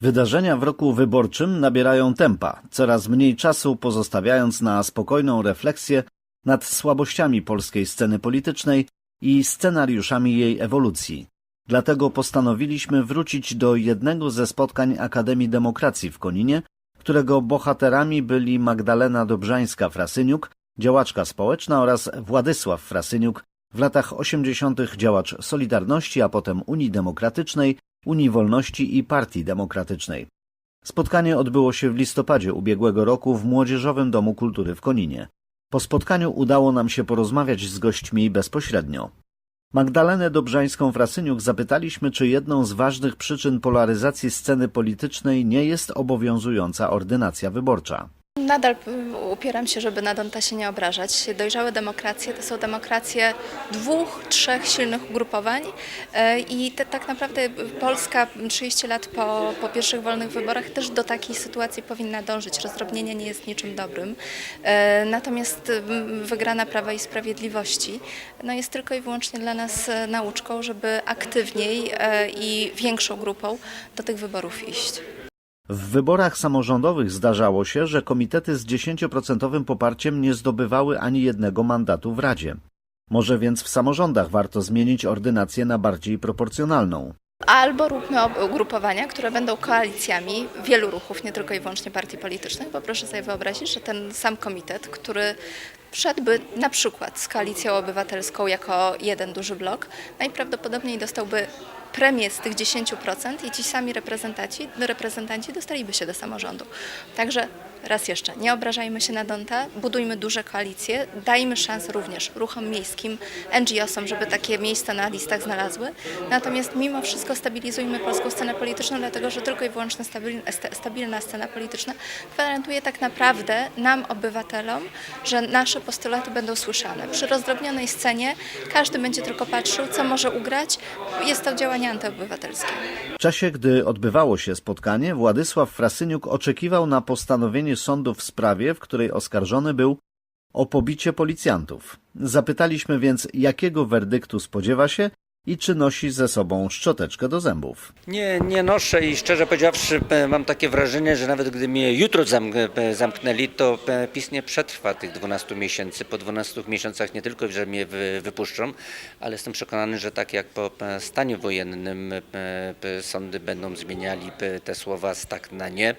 Wydarzenia w roku wyborczym nabierają tempa, coraz mniej czasu pozostawiając na spokojną refleksję nad słabościami polskiej sceny politycznej i scenariuszami jej ewolucji. Dlatego postanowiliśmy wrócić do jednego ze spotkań Akademii Demokracji w Koninie, którego bohaterami byli Magdalena Dobrzańska-Frasyniuk, działaczka społeczna oraz Władysław Frasyniuk, w latach 80. działacz Solidarności, a potem Unii Demokratycznej, Unii Wolności i Partii Demokratycznej. Spotkanie odbyło się w listopadzie ubiegłego roku w Młodzieżowym Domu Kultury w Koninie. Po spotkaniu udało nam się porozmawiać z gośćmi bezpośrednio. Magdalenę Dobrzańską-Frasyniuk zapytaliśmy, czy jedną z ważnych przyczyn polaryzacji sceny politycznej nie jest obowiązująca ordynacja wyborcza. Nadal y, upieram się, żeby na Donta nie obrażać. Dojrzałe demokracje to są demokracje dwóch, trzech silnych ugrupowań e, i te, tak naprawdę Polska 30 lat po, po pierwszych wolnych wyborach też do takiej sytuacji powinna dążyć. Rozdrobnienie nie jest niczym dobrym. E, Natomiast wygrana Prawa i Sprawiedliwości no jest tylko i wyłącznie dla nas nauczką, żeby aktywniej i większą grupą do tych wyborów iść. W wyborach samorządowych zdarzało się, że komitety z 10% poparciem nie zdobywały ani jednego mandatu w Radzie. Może więc w samorządach warto zmienić ordynację na bardziej proporcjonalną. Albo róbmy ugrupowania, które będą koalicjami wielu ruchów, nie tylko i wyłącznie partii politycznych, bo proszę sobie wyobrazić, że ten sam komitet, który wszedłby na przykład z koalicją obywatelską jako jeden duży blok, najprawdopodobniej dostałby premię z tych 10% i ci sami reprezentanci, reprezentanci dostaliby się do samorządu. Także raz jeszcze, nie obrażajmy się na Donta, budujmy duże koalicje, dajmy szansę również ruchom miejskim, NGO-som, żeby takie miejsca na listach znalazły. Natomiast mimo wszystko stabilizujmy polską scenę polityczną, dlatego że tylko i wyłącznie stabilna, sta- stabilna scena polityczna gwarantuje tak naprawdę nam, obywatelom, że nasze postulaty będą słyszane. Przy rozdrobnionej scenie każdy będzie tylko patrzył, co może ugrać. Jest to działanie antyobywatelskie. W czasie, gdy odbywało się spotkanie, Władysław Frasyniuk oczekiwał na postanowienie sądu w sprawie, w której oskarżony był o pobicie policjantów. Zapytaliśmy więc, jakiego werdyktu spodziewa się i czy nosi ze sobą szczoteczkę do zębów. Nie, nie noszę i szczerze powiedziawszy e, mam takie wrażenie, że nawet gdy mnie jutro e, zamknęli, to e, PiS nie przetrwa tych 12 miesięcy. Po 12 miesiącach nie tylko, że mnie wy, wypuszczą, ale jestem przekonany, że tak jak po stanie wojennym sądy będą zmieniali te słowa z tak na nie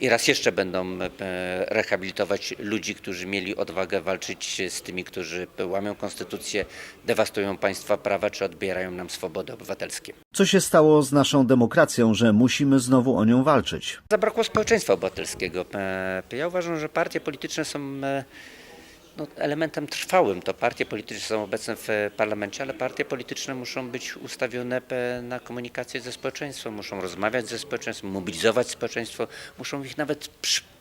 i raz jeszcze będą rehabilitować ludzi, którzy mieli odwagę walczyć z tymi, którzy łamią konstytucję, dewastują państwa prawa czy odbierają nam swobody obywatelskie. Co się stało z naszą demokracją, że musimy znowu o nią walczyć? Zabrakło społeczeństwa obywatelskiego. E, Ja uważam, że partie polityczne są e, no, elementem trwałym. To partie polityczne są obecne w e, parlamencie, ale partie polityczne muszą być ustawione na komunikację ze społeczeństwem, muszą rozmawiać ze społeczeństwem, mobilizować społeczeństwo, muszą ich nawet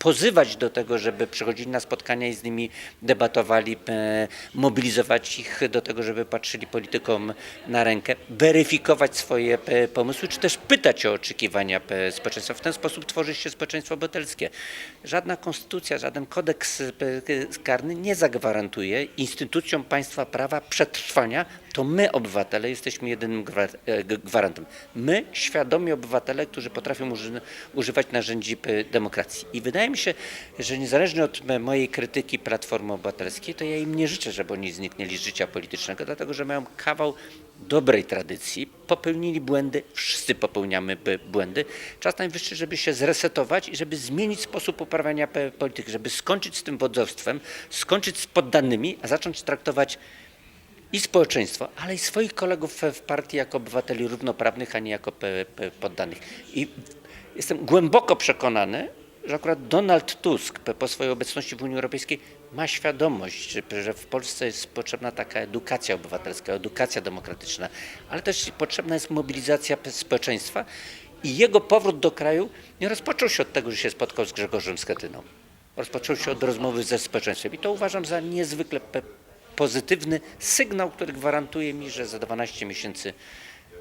pozywać do tego, żeby przychodzili na spotkania i z nimi debatowali, e, mobilizować ich do tego, żeby patrzyli politykom na rękę, weryfikować swoje e, pomysły, czy też pytać o oczekiwania e, społeczeństwa. W ten sposób tworzy się społeczeństwo obywatelskie. Żadna konstytucja, żaden kodeks karny nie zagwarantuje instytucjom państwa prawa przetrwania. To my, obywatele, jesteśmy jedynym gwarantem. My, świadomi obywatele, którzy potrafią uży- używać narzędzi demokracji. I wydaje mi się, że niezależnie od mojej krytyki Platformy Obywatelskiej, to ja im nie życzę, żeby oni zniknęli z życia politycznego, dlatego że mają kawał dobrej tradycji, popełnili błędy, wszyscy popełniamy błędy. Czas najwyższy, żeby się zresetować i żeby zmienić sposób uprawiania polityki, żeby skończyć z tym wodzowstwem, skończyć z poddanymi, a zacząć traktować i społeczeństwo, ale i swoich kolegów w- partii jako obywateli równoprawnych, a nie jako poddanych. I jestem głęboko przekonany, że akurat Donald Tusk po swojej obecności w Unii Europejskiej ma świadomość, że- w Polsce jest potrzebna taka edukacja obywatelska, edukacja demokratyczna, ale też potrzebna jest mobilizacja społeczeństwa i jego powrót do kraju nie rozpoczął się od tego, że się spotkał z Grzegorzem Schetyną. Rozpoczął się od rozmowy ze społeczeństwem i to uważam za niezwykle pozytywny sygnał, który gwarantuje mi, że za 12 miesięcy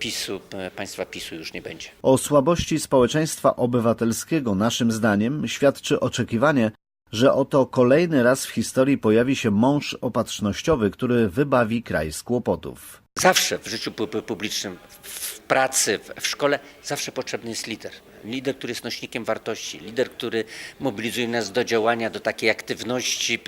PiSu, e, państwa PiSu już nie będzie. O słabości społeczeństwa obywatelskiego, naszym zdaniem, świadczy oczekiwanie, że oto kolejny raz w historii pojawi się mąż opatrznościowy, który wybawi kraj z kłopotów. Zawsze w życiu pu- pu- publicznym, w pracy, w- w szkole, zawsze potrzebny jest lider. Lider, który jest nośnikiem wartości, lider, który mobilizuje nas do działania, do takiej aktywności.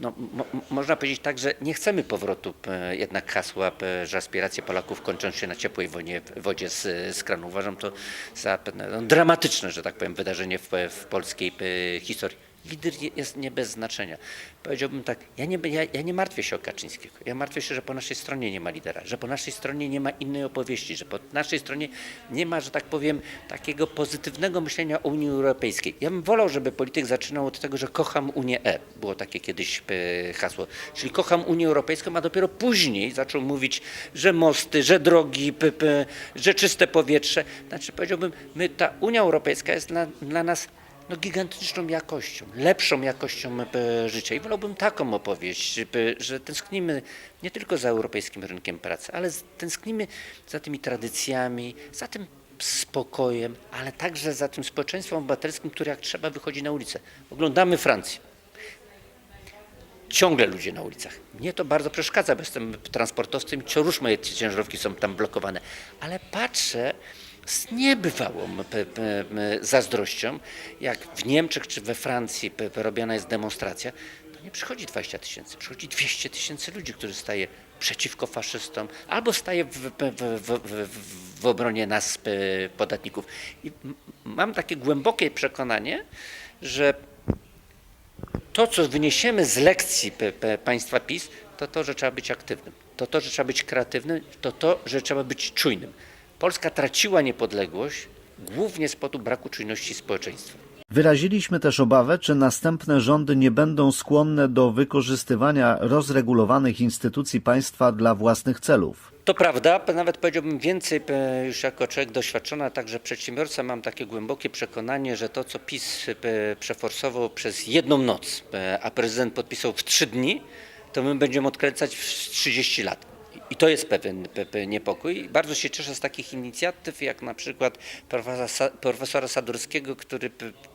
No, mo, można powiedzieć tak, że nie chcemy powrotu jednak hasła, że aspiracje Polaków kończą się na ciepłej wodzie z, z kranu. Uważam to za no, dramatyczne, że tak powiem, wydarzenie w, w polskiej historii. Lider je- jest nie bez znaczenia. Powiedziałbym tak, ja nie, ja, ja nie martwię się o Kaczyńskiego. Ja martwię się, że po naszej stronie nie ma lidera, że po naszej stronie nie ma innej opowieści, że po naszej stronie nie ma, że tak powiem, takiego pozytywnego myślenia o Unii Europejskiej. Ja bym wolał, żeby polityk zaczynał od tego, że kocham Unię E. Było takie kiedyś e, hasło. Czyli kocham Unię Europejską, a dopiero później zaczął mówić, że mosty, że drogi, p, p, że czyste powietrze. Znaczy powiedziałbym, my, ta Unia Europejska jest dla, dla nas no, gigantyczną jakością, lepszą jakością e, życia. I wolałbym taką opowieść, że tęsknimy nie tylko za europejskim rynkiem pracy, ale tęsknimy za tymi tradycjami, za tym spokojem, ale także za tym społeczeństwem obywatelskim, które jak trzeba wychodzi na ulicę. Oglądamy Francję. Ciągle ludzie na ulicach. Mnie to bardzo przeszkadza, bo jestem transportowcem i rusz moje ciężarówki są tam blokowane. Ale patrzę z niebywałą zazdrością, jak w Niemczech czy we Francji robiona jest demonstracja, to nie przychodzi 20 tysięcy, przychodzi 200 tysięcy ludzi, którzy staje przeciwko faszystom albo staje w, w, w, w, obronie nas, podatników. I mam takie głębokie przekonanie, że to, co wyniesiemy z lekcji państwa PiS, to to, że trzeba być aktywnym, to to, że trzeba być kreatywnym, to to, że trzeba być czujnym. Polska traciła niepodległość głównie z powodu braku czujności społeczeństwa. Wyraziliśmy też obawę, czy następne rządy nie będą skłonne do wykorzystywania rozregulowanych instytucji państwa dla własnych celów. To prawda, nawet powiedziałbym więcej, już jako człowiek doświadczony, a także przedsiębiorca, mam takie głębokie przekonanie, że to, co PiS przeforsował przez jedną noc, a prezydent podpisał w trzy dni, to my będziemy odkręcać w 30 lat. I to jest pewien pe, pe, niepokój. Bardzo się cieszę z takich inicjatyw, jak na przykład profesora, Sa- profesora Sadurskiego, który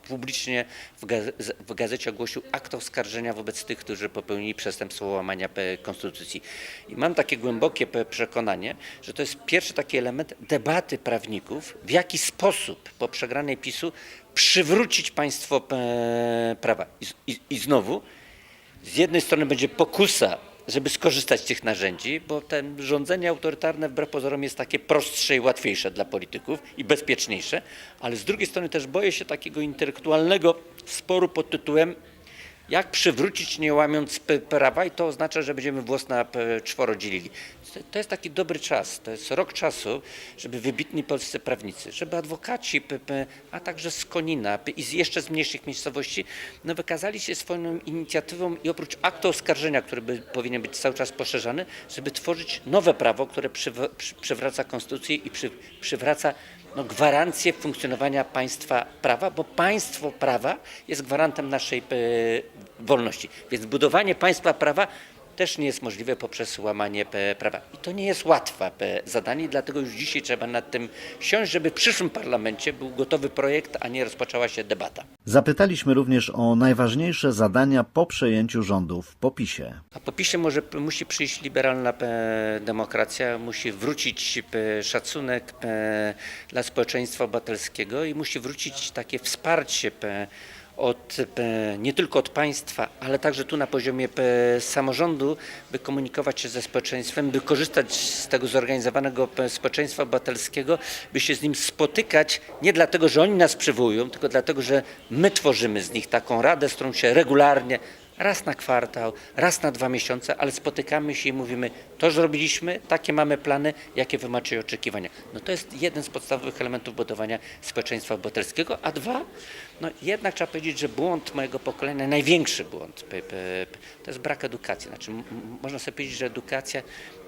publicznie w, gaze- w gazecie ogłosił akt oskarżenia wobec tych, którzy popełnili przestępstwo łamania konstytucji. I mam takie głębokie przekonanie, że to jest pierwszy taki element debaty prawników, w jaki sposób po przegranej PiSu przywrócić państwo prawa. I, i, I znowu z jednej strony będzie pokusa, żeby skorzystać z tych narzędzi, bo ten rządzenie autorytarne wbrew pozorom jest takie prostsze i łatwiejsze dla polityków i bezpieczniejsze, ale z drugiej strony też boję się takiego intelektualnego sporu pod tytułem jak przywrócić nie łamiąc prawa i to oznacza, że będziemy włos na czworo dzielili. To- jest taki dobry czas, to jest rok czasu, żeby wybitni polscy prawnicy, żeby adwokaci, a także z Konina i z jeszcze z mniejszych miejscowości, no wykazali się swoją inicjatywą i oprócz aktu oskarżenia, który by, powinien być cały czas poszerzany, żeby tworzyć nowe prawo, które przyw- przy, przywraca konstytucję i przy, przywraca no, gwarancję funkcjonowania państwa prawa, bo państwo prawa jest gwarantem naszej e, wolności. Więc budowanie państwa prawa też nie jest możliwe poprzez łamanie prawa. I to nie jest łatwe zadanie, dlatego już dzisiaj trzeba nad tym siąść, żeby w przyszłym parlamencie był gotowy projekt, a nie rozpoczęła się debata. Zapytaliśmy również o najważniejsze zadania po przejęciu rządów po PiSie. A po PiSie może musi przyjść liberalna demokracja, musi wrócić szacunek dla społeczeństwa obywatelskiego i musi wrócić takie wsparcie od, e, nie tylko od państwa, ale także tu na poziomie e, samorządu, by komunikować się ze społeczeństwem, by korzystać z tego zorganizowanego e, społeczeństwa obywatelskiego, by się z nim spotykać, nie dlatego, że oni nas przywołują, tylko dlatego, że my tworzymy z nich taką radę, z którą się regularnie raz na kwartał, raz na dwa miesiące, ale spotykamy się i mówimy, to zrobiliśmy, takie mamy plany, jakie wy macie oczekiwania. No to jest jeden z podstawowych elementów budowania społeczeństwa obywatelskiego, a dwa, no jednak trzeba powiedzieć, że błąd mojego pokolenia, największy błąd, to jest brak edukacji. Znaczy, można sobie powiedzieć, że edukacja,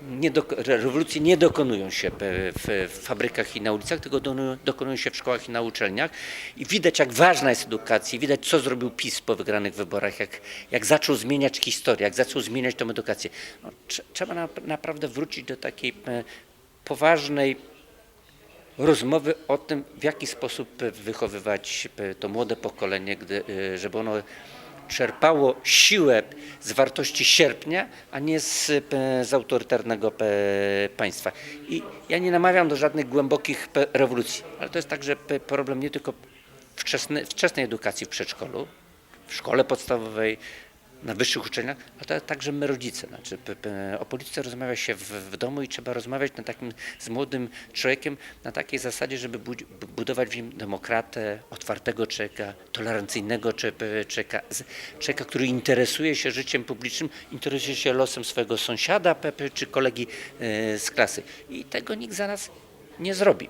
nie dok- rewolucje nie dokonują się w, fabrykach i na ulicach, tylko dokonują, dokonują się w szkołach i na uczelniach i widać, jak ważna jest edukacja, widać, co zrobił PiS po wygranych wyborach, jak, jak zaczął zmieniać historię, jak zaczął zmieniać tą edukację. No, trze- trzeba na, naprawdę wrócić do takiej poważnej rozmowy o tym, w jaki sposób wychowywać e, to młode pokolenie, gdy, e, żeby ono czerpało siłę z wartości sierpnia, a nie z, e, z autorytarnego państwa. I ja nie namawiam do żadnych głębokich rewolucji, ale to jest także problem nie tylko wczesne, wczesnej edukacji w przedszkolu, w szkole podstawowej, na wyższych uczelniach, to także my rodzice. Znaczy, o polityce rozmawia się w, w domu i trzeba rozmawiać na takim, z młodym człowiekiem na takiej zasadzie, żeby budować w nim demokratę, otwartego człowieka, tolerancyjnego człowieka, człowieka, który interesuje się życiem publicznym, interesuje się losem swojego sąsiada czy kolegi e, z klasy. I tego nikt za nas nie zrobi.